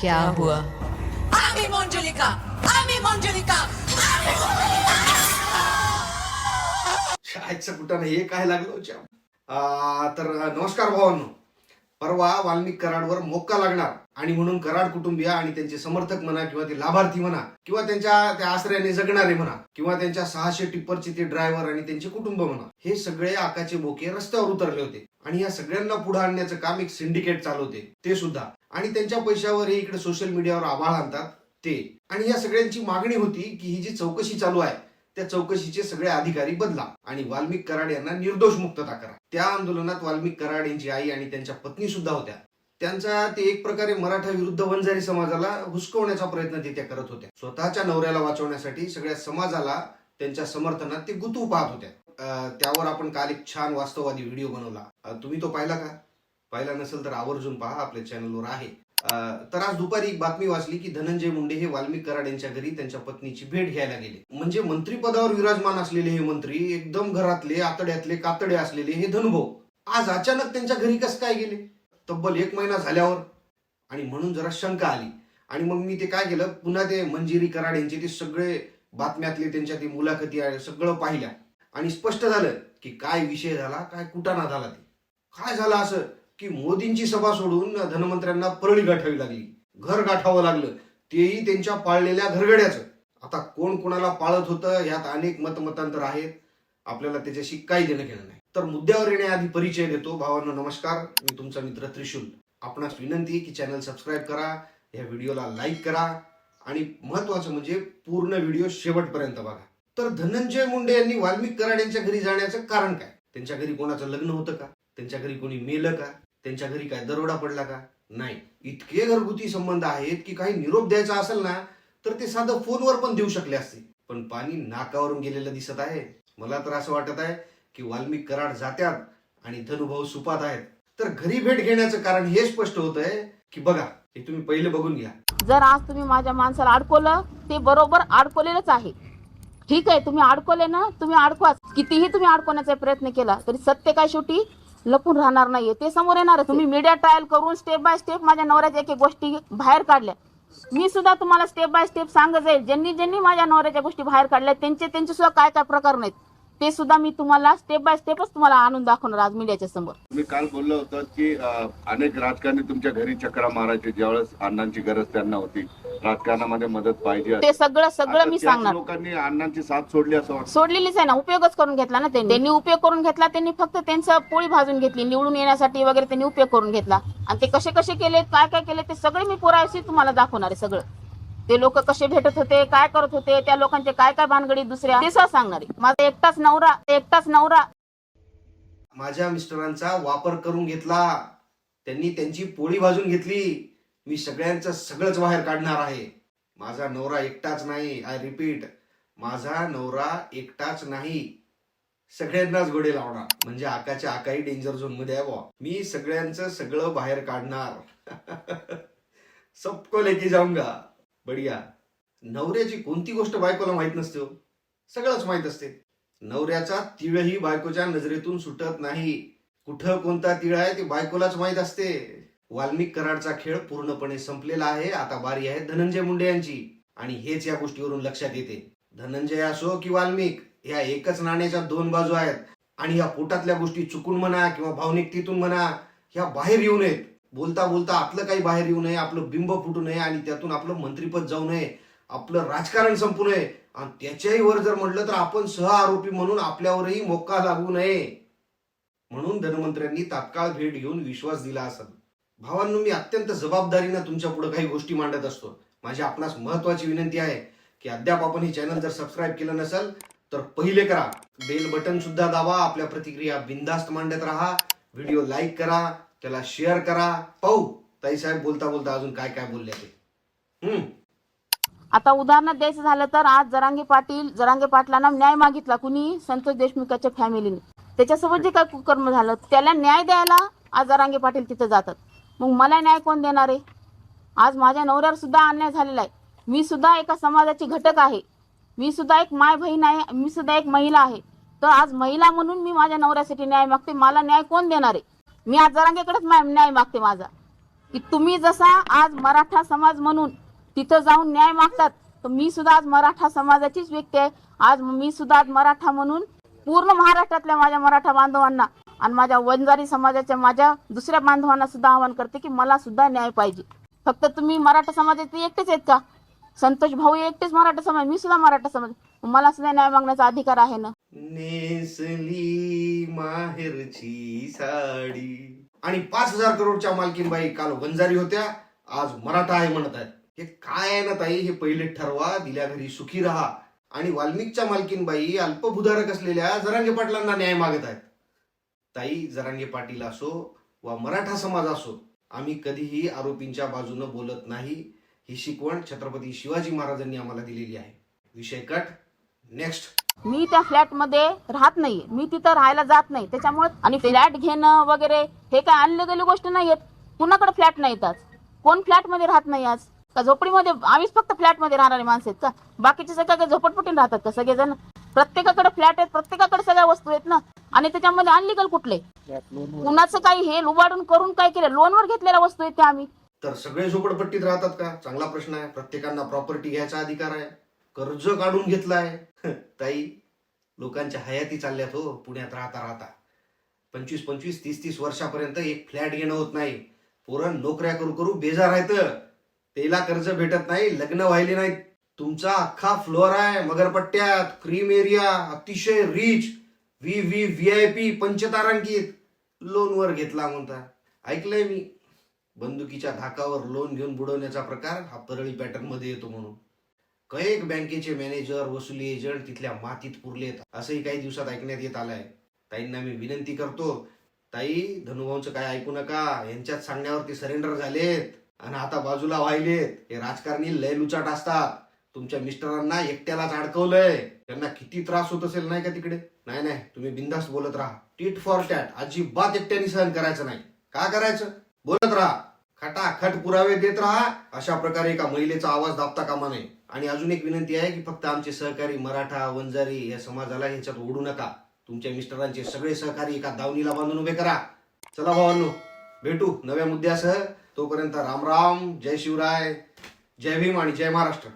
क्या हुआ? आम्ही मंजुलिका आम्ही मंजुलिका शाळेचं कुठं नाही हे काय लागलं? आ, तर नमस्कार भावांनो. परवा वाल्मिक कराडवर मोक्का लागणार. आणि म्हणून कराड कुटुंबीय आणि त्यांचे समर्थक म्हणा किंवा ते लाभार्थी म्हणा किंवा त्यांच्या त्या आश्रयाने जगणारे म्हणा किंवा त्यांच्या सहाशे टिप्परचे ते ड्रायव्हर आणि त्यांचे कुटुंब म्हणा हे सगळे आकाचे बोके रस्त्यावर उतरले होते. आणि या सगळ्यांना पुढे आणण्याचं काम एक सिंडिकेट चालवते ते सुद्धा. आणि त्यांच्या पैशावर हे इकडे सोशल मीडियावर आभाळ आणतात ते. आणि या सगळ्यांची मागणी होती की ही जी चौकशी चालू आहे त्या चौकशीचे सगळे अधिकारी बदला आणि वाल्मिक कराड यांना निर्दोष मुक्तता करा त्या आंदोलनात वाल्मिक कराड यांची आई आणि त्यांच्या पत्नी सुद्धा होत्या. त्यांचा ते एक प्रकारे मराठा विरुद्ध वंजारी समाजाला हुसकवण्याचा प्रयत्न ते त्या करत होत्या. स्वतःच्या नवऱ्याला वाचवण्यासाठी सगळ्या समाजाला त्यांच्या समर्थनात ते गुतू पाहत होत्या. त्यावर आपण काल एक छान वास्तववादी व्हिडिओ बनवला. तुम्ही तो पाहिला का? पाहिला नसेल तर आवर्जून पहा आपल्या चॅनलवर आहे. तर आज दुपारी बातमी वाचली की धनंजय मुंडे हे वाल्मिक कराड यांच्या घरी त्यांच्या पत्नीची भेट घ्यायला गेले. म्हणजे मंत्रीपदावर विराजमान असलेले हे मंत्री एकदम घरातले आतड्यातले कातडे असलेले हे धनुभाऊ. आज अचानक त्यांच्या घरी कसं काय गेले? तब्बल एक महिना झाल्यावर. आणि म्हणून जरा शंका आली. आणि मग मी ते काय केलं? पुन्हा ते मंजिरी कराड यांचे ते सगळे बातम्यातले त्यांच्या ते मुलाखती सगळं पाहिल्या. आणि स्पष्ट झालं की काय विषय झाला काय कुटाणा झाला ते. काय झालं असं? की मोदींची सभा सोडून धनमंत्र्यांना परळी गाठावी लागली. घर गाठावं लागलं. तेही त्यांच्या पाळलेल्या घरगड्याचं. आता कोण कोणाला पाळत होतं यात अनेक मतमतांतर आहेत. आपल्याला त्याच्याशी काही देणं घेणं नाही. तर मुद्द्यावर येण्याआधी परिचय देतो. भावांना नमस्कार. मी तुमचा मित्र त्रिशूल. आपणास विनंती आहे की चॅनल सबस्क्राईब करा या व्हिडिओला लाईक करा आणि महत्वाचं म्हणजे पूर्ण व्हिडिओ शेवटपर्यंत बघा. तर धनंजय मुंडे यांनी वाल्मिक कराड यांच्या घरी जाण्याचं कारण काय? त्यांच्या घरी कोणाचं लग्न होतं का? त्यांच्या घरी कोणी मेलं का? त्यांच्या घरी काय दरोडा पडला का? नाही. इतके घरगुती संबंध आहेत की काही निरोप द्यायचा असेल ना तर ते साधं फोनवर पण देऊ शकले असते. पण पाणी नाकावरून गेलेलं दिसत आहे. मला तर असं वाटत आहे की वाल्मिक कराड जात्यात आणि धनुभाऊ सुपात आहेत. तर घरी भेट घेण्याचं कारण हे स्पष्ट होत आहे की बघा हे तुम्ही पहिले बघून घ्या. जर आज तुम्ही माझ्या माणसाला अडकवलं ते बरोबर अडकवलेलंच आहे. ठीक आहे तुम्ही अडकवले ना तुम्ही अडकवा. कितीही तुम्ही अडकवण्याचा प्रयत्न केला तरी सत्य काय शेवटी? लपून राहणार नाहीये. ते समोर येणार आहे. तुम्ही मीडिया ट्रायल करून स्टेप बाय स्टेप माझ्या नवऱ्याच्या एक एक गोष्टी बाहेर काढल्या. मी सुद्धा तुम्हाला स्टेप बाय स्टेप सांगत जाईल. ज्यांनी ज्यांनी माझ्या नवऱ्याच्या गोष्टी बाहेर काढल्या त्यांचे त्यांचे सुद्धा काय काय प्रकार नाहीत. ते सुद्धा मी तुम्हाला स्टेप बाय स्टेपच तुम्हाला आणून दाखवणार आज मीडियाच्या समोर. तुम्ही काल बोललं होतं की अनेक राजकारणी तुमच्या घरी चक्रा मारायचे ज्यावेळेस अण्णांची गरज त्यांना होती. राजकारणामध्ये मदत पाहिजे ते सगळं सगळं मी सांगणार. लोकांनी अण्णांची साथ सोडली असं सोडलेलीच आहे ना. उपयोगच करून घेतला ना त्यांनी. त्यांनी उपयोग करून घेतला त्यांनी फक्त त्यांचं पोळी भाजून घेतली. निवडून येण्यासाठी वगैरे त्यांनी उपयोग करून घेतला. आणि ते कसे कसे केले काय काय केले ते सगळे मी पुराव्याशी तुम्हाला दाखवणार आहे सगळं. ते लोक कसे भेटत होते काय करत होते त्या लोकांचे काय काय भानगडी दुसऱ्या ते सांगणार. माझा एकटाच नवरा एकटाच नवरा. माझ्या मिस्टरांचा वापर करून घेतला. त्यांनी त्यांची पोळी भाजून घेतली. मी सगळ्यांचं सगळंच बाहेर काढणार आहे. माझा नवरा एकटाच नाही आय रिपीट माझा नवरा एकटाच नाही. सगळ्यांनाच गोडे लावणार. म्हणजे आकाच्या आकाही डेंजर झोनमध्ये आहे बुवा. मी सगळ्यांचं सगळं बाहेर काढणार. सबको लेके जाऊंगा. बढिया नवऱ्याची कोणती गोष्ट बायकोला माहीत नसते हो. सगळंच माहीत असते. नवऱ्याचा तिळही बायकोच्या नजरेतून सुटत नाही. कुठं कोणता तिळ आहे ते बायकोलाच माहीत असते. वाल्मिक कराडचा खेळ पूर्णपणे संपलेला आहे. आता बारी आहे धनंजय मुंडे यांची. आणि हेच या गोष्टीवरून लक्षात येते. धनंजय असो की वाल्मिक ह्या एकच नाण्याच्या दोन बाजू आहेत. आणि ह्या पोटातल्या गोष्टी चुकून म्हणा किंवा भावनिकतेतून म्हणा ह्या बाहेर येऊ नयेत. बोलता बोलता आपलं काही बाहेर येऊ नये आपलं बिंब फुटू नये आणि त्यातून आपलं मंत्रीपद जाऊ नये आपलं राजकारण संपू नये. आणि त्याच्याही वर जर म्हटलं तर आपण सह आरोपी म्हणून आपल्यावरही मोक्का लागू नये. म्हणून धनमंत्र्यांनी तात्काळ भेट घेऊन विश्वास दिला असाल. भावांनो मी अत्यंत जबाबदारीनं तुमच्यापुढे काही गोष्टी मांडत असतो. माझी आपणास महत्वाची विनंती आहे की अद्याप आपण हे चॅनल जर सबस्क्राईब केलं नसेल तर पहिले करा. बेल बटन सुद्धा दाबा आपल्या प्रतिक्रिया बिंदास्त मांडत राहा. व्हिडिओ लाईक करा. त्याला शेअर करा. पाहू. ताई साहेब बोलता बोलता अजून काय काय बोलले ते. हम्म. आता उदाहरण द्यायचं झालं तर आज जरांगे पाटील जरांगे पाटलांना न्याय मागितला कुणी? संतोष देशमुखाच्या फॅमिलीने त्याच्यासोबत जे काय कुकर्म झालं त्याला न्याय द्यायला आज जरांगे पाटील तिथं जातात. मग मला न्याय कोण देणार आहे? आज माझ्या नवऱ्यावर सुद्धा अन्याय झालेला आहे. मी सुद्धा एका समाजाची घटक आहे. मी सुद्धा एक माय बहीण आहे. मी सुद्धा एक महिला आहे. तर आज महिला म्हणून मी माझ्या नवऱ्यासाठी न्याय मागते. मला न्याय कोण देणार आहे? मी आज जरांगेकडेच न्याय मागते माझा. की तुम्ही जसा आज मराठा समाज म्हणून तिथं जाऊन न्याय मागतात तर मी सुद्धा आज मराठा समाजाचीच व्यक्ती आहे. आज मी सुद्धा आज मराठा म्हणून पूर्ण महाराष्ट्रातल्या माझ्या मराठा बांधवांना आणि माझ्या वंजारी समाजाच्या माझ्या दुसऱ्या बांधवांना सुद्धा आवाहन करते की मला सुद्धा न्याय पाहिजे. फक्त तुम्ही मराठा समाजाचे एकटेच आहेत का? संतोष भाऊ एकटेच मराठा समाज मी सुद्धा मराठा समाज. मला सुद्धा न्याय मागण्याचा अधिकार आहे ना? नेसली माहेरची साडी. आणि पाच हजार करोडच्या मालकीनबाई काल वंजारी होत्या. आज मराठा आहे म्हणत आहेत. हे काय आहे ना ताई? हे पहिले ठरवा दिल्या घरी सुखी राहा. आणि वाल्मिकच्या मालकीनबाई अल्पभूधारक असलेल्या जरांगे पाटलांना न्याय मागत आहेत. ताई जरांगे पाटील असो वा मराठा समाज असो आम्ही कधीही आरोपींच्या बाजूनं बोलत नाही. ही शिकवण छत्रपती शिवाजी महाराजांनी आम्हाला दिलेली आहे. विषय कट नेक्स्ट मी त्या फ्लॅटमध्ये राहत नाही मी तिथं राहायला जात नाही. त्याच्यामुळे आणि फ्लॅट घेणं वगैरे हे काय अनलिगली गोष्ट नाही कुणाकडे फ्लॅट नाहीत आज? कोण फ्लॅटमध्ये राहत नाही आज? का झोपडीमध्ये आम्हीच फक्त फ्लॅटमध्ये राहणारे माणसं आहेत का? बाकीचे सगळ्या काय झोपटपट्टीने राहतात का सगळेजण? प्रत्येकाकडे फ्लॅट आहेत प्रत्येकाकडे सगळ्या वस्तू आहेत ना? आणि त्याच्यामध्ये अनलिगल कुठले? कुणाचं काही हे लुबाडून करून काय केलं? लोनवर घेतलेल्या वस्तू आहेत त्या आम्ही. तर सगळे झोपडपट्टीत राहतात का? चांगला प्रश्न आहे. प्रत्येकांना प्रॉपर्टी घ्यायचा अधिकार आहे. कर्ज काढून घेतलाय. ताई लोकांच्या हयाती चालल्यात हो पुण्यात राहता राहता. पंचवीस पंचवीस तीस तीस वर्षापर्यंत एक फ्लॅट घेणं होत नाही. पोरण नोकऱ्या करू करू बेजार आहेत. त्याला कर्ज भेटत नाही लग्न व्हायले नाहीत. तुमचा अख्खा फ्लोअर आहे मगरपट्ट्यात क्रीम एरिया अतिशय rich V V V I P पंचतारांकित. लोनवर घेतला म्हणता. ऐकलंय मी बंदुकीच्या धाकावर लोन घेऊन बुडवण्याचा प्रकार हा परळी पॅटर्नमध्ये येतो म्हणून. कैक बँकेचे मॅनेजर वसुली एजंट तिथल्या मातीत पुरलेत? असंही काही दिवसात ऐकण्यात येत आलंय. ताईंना मी विनंती करतो. ताई धनुभाऊंचं काय ऐकू नका. यांच्यात सांगण्यावरती सरेंडर झालेत. आणि आता बाजूला व्हायलेत. हे राजकारणी लय लुचाट असतात. तुमच्या मिस्टरांना एकट्यालाच अडकवलंय. त्यांना किती त्रास होत असेल नाही का तिकडे? नाही नाही. तुम्ही बिंदास्त बोलत राहा. टीट फॉर टॅट अजिबात एकट्याने सहन करायचं नाही. का करायचं? बोलत राहा. खटाखट पुरावे देत राहा. अशा प्रकारे एका महिलेचा आवाज दाबता कामा नये. आणि अजून एक विनंती आहे की फक्त आमचे सहकारी मराठा वंजारी या समाजाला ह्याच्यात ओढू नका. तुमच्या मिस्टरांचे सगळे सहकारी एका दावणीला बांधून उभे करा. चला भावांनो भेटू नव्या मुद्द्यासह. तोपर्यंत राम राम जय शिवराय जय भीम आणि जय महाराष्ट्र.